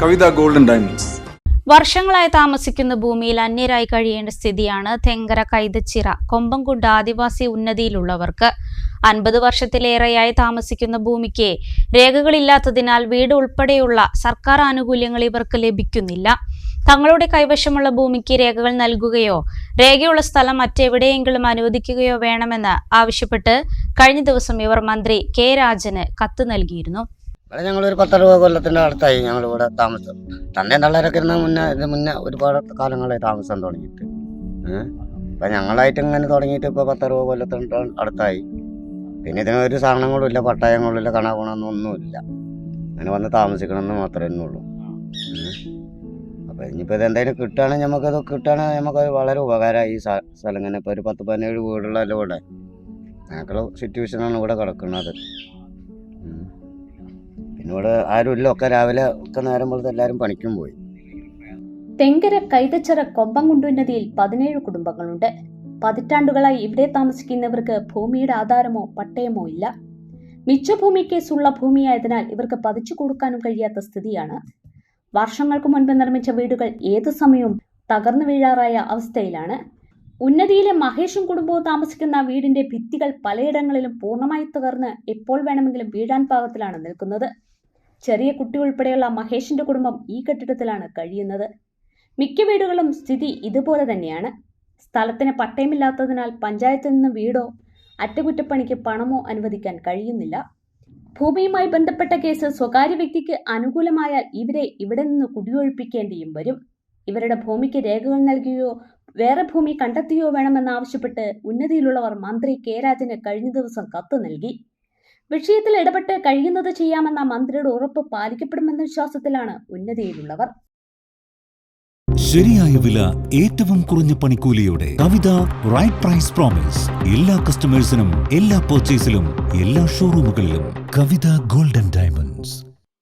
കവിത golden diamonds. വർഷങ്ങളായി താമസിക്കുന്ന ഭൂമിയിൽ അന്യരായി കഴിയേണ്ട സ്ഥിതിയാണ് തെങ്കര കൈതച്ചിറ കൊമ്പംകുണ്ട് ആദിവാസി ഉന്നതിയിലുള്ളവർക്ക്. അൻപത് വർഷത്തിലേറെയായി താമസിക്കുന്ന ഭൂമിക്ക് രേഖകളില്ലാത്തതിനാൽ വീട് ഉൾപ്പെടെയുള്ള സർക്കാർ ആനുകൂല്യങ്ങൾ ഇവർക്ക് ലഭിക്കുന്നില്ല. തങ്ങളുടെ കൈവശമുള്ള ഭൂമിക്ക് രേഖകൾ നൽകുകയോ രേഖയുള്ള സ്ഥലം മറ്റെവിടെയെങ്കിലും അനുവദിക്കുകയോ വേണമെന്ന് ആവശ്യപ്പെട്ട് കഴിഞ്ഞ ദിവസം ഇവർ മന്ത്രി കെ രാജന് കത്ത് നൽകിയിരുന്നു. ഇവിടെ ഞങ്ങളൊരു പത്തറുപത് കൊല്ലത്തിന്റെ അടുത്തായി ഞങ്ങൾ ഇവിടെ താമസം. തന്നെ തള്ളേരൊക്കെ ഇരുന്ന മുന്നേ ഇത് മുന്നേ ഒരുപാട് കാലങ്ങളായി താമസം തുടങ്ങിയിട്ട്. അപ്പൊ ഞങ്ങളായിട്ട് ഇങ്ങനെ തുടങ്ങിയിട്ട് ഇപ്പോൾ പത്തറുപത് കൊല്ലത്തിന്റെ അടുത്തായി. പിന്നെ ഇതിന് ഒരു സാധനങ്ങളും ഇല്ല പട്ടയങ്ങളും ഇല്ല കണകുണൊന്നും ഒന്നുമില്ല. അങ്ങനെ വന്ന് താമസിക്കണമെന്ന് മാത്രമേ ഉള്ളൂ അപ്പോൾ ഇത് എന്തായാലും കിട്ടുകയാണെങ്കിൽ നമുക്കത് കിട്ടുകയാണെങ്കിൽ നമുക്ക് വളരെ ഉപകാരമായി ഈ സ്ഥ- സ്ഥലം ഇങ്ങനെ ഇപ്പോൾ ഒരു പത്ത് പതിനേഴ് വീടുള്ളല്ലോ ഇവിടെ. അങ്ങനെയൊക്കെയുള്ള സിറ്റുവേഷനാണ് ഇവിടെ കിടക്കുന്നത്. പിന്നെ ഇവിടെ ആരും ഇല്ല ഒക്കെ രാവിലെ ഒക്കെ നേരം പോലത്തെ എല്ലാവരും പണിക്കും പോയി. തെങ്കര കൈതച്ചിറ കൊമ്പംകുണ്ടുന്നതിയിൽ പതിനേഴ് കുടുംബങ്ങളുണ്ട്. പതിറ്റാണ്ടുകളായി ഇവിടെ താമസിക്കുന്നവർക്ക് ഭൂമിയുടെ ആധാരമോ പട്ടയമോ ഇല്ല. മിച്ചഭൂമി കേസുള്ള ഭൂമിയായതിനാൽ ഇവർക്ക് പതിച്ചു കൊടുക്കാനും കഴിയാത്ത സ്ഥിതിയാണ്. വർഷങ്ങൾക്ക് മുൻപ് നിർമ്മിച്ച വീടുകൾ ഏതു സമയവും തകർന്നു വീഴാറായ അവസ്ഥയിലാണ്. ഉന്നതിയിലെ മഹേഷും കുടുംബവും താമസിക്കുന്ന വീടിന്റെ ഭിത്തികൾ പലയിടങ്ങളിലും പൂർണമായി തകർന്ന് എപ്പോൾ വേണമെങ്കിലും വീഴാൻ പാകത്തിലാണ് നിൽക്കുന്നത്. ചെറിയ കുട്ടി ഉൾപ്പെടെയുള്ള മഹേഷിന്റെ കുടുംബം ഈ കെട്ടിടത്തിലാണ് കഴിയുന്നത്. മിക്ക വീടുകളും സ്ഥിതി ഇതുപോലെ തന്നെയാണ്. സ്ഥലത്തിന് പട്ടയമില്ലാത്തതിനാൽ പഞ്ചായത്തിൽ നിന്ന് വീടോ അറ്റകുറ്റപ്പണിക്ക് പണമോ അനുവദിക്കാൻ കഴിയുന്നില്ല. ഭൂമിയുമായി ബന്ധപ്പെട്ട കേസ് സ്വകാര്യ വ്യക്തിക്ക് അനുകൂലമായാൽ ഇവരെ ഇവിടെ നിന്ന് കുടിയൊഴിപ്പിക്കേണ്ടിയും വരും. ഇവരുടെ ഭൂമിക്ക് രേഖകൾ നൽകുകയോ വേറെ ഭൂമി കണ്ടെത്തുകയോ വേണമെന്നാവശ്യപ്പെട്ട് ഉന്നതിയിലുള്ളവർ മന്ത്രി കെ രാജന് കഴിഞ്ഞ ദിവസം കത്ത് നൽകി. വിഷയത്തിൽ ഇടപെട്ട് കഴിയുന്നത് ചെയ്യാമെന്ന മന്ത്രിയുടെ ഉറപ്പ് പാലിക്കപ്പെടുമെന്ന വിശ്വാസത്തിലാണ് ഉന്നതിയിലുള്ളവർ. ശരിയായ വില ഏറ്റവും കുറഞ്ഞ പണിക്കൂലിയോടെ കവിത റൈറ്റ് പ്രൈസ് പ്രോമിസ് എല്ലാ കസ്റ്റമേഴ്സിനും എല്ലാ പർച്ചേസിലും എല്ലാ ഷോറൂമുകളിലും കവിത ഗോൾഡൻ ഡയമണ്ട്സ്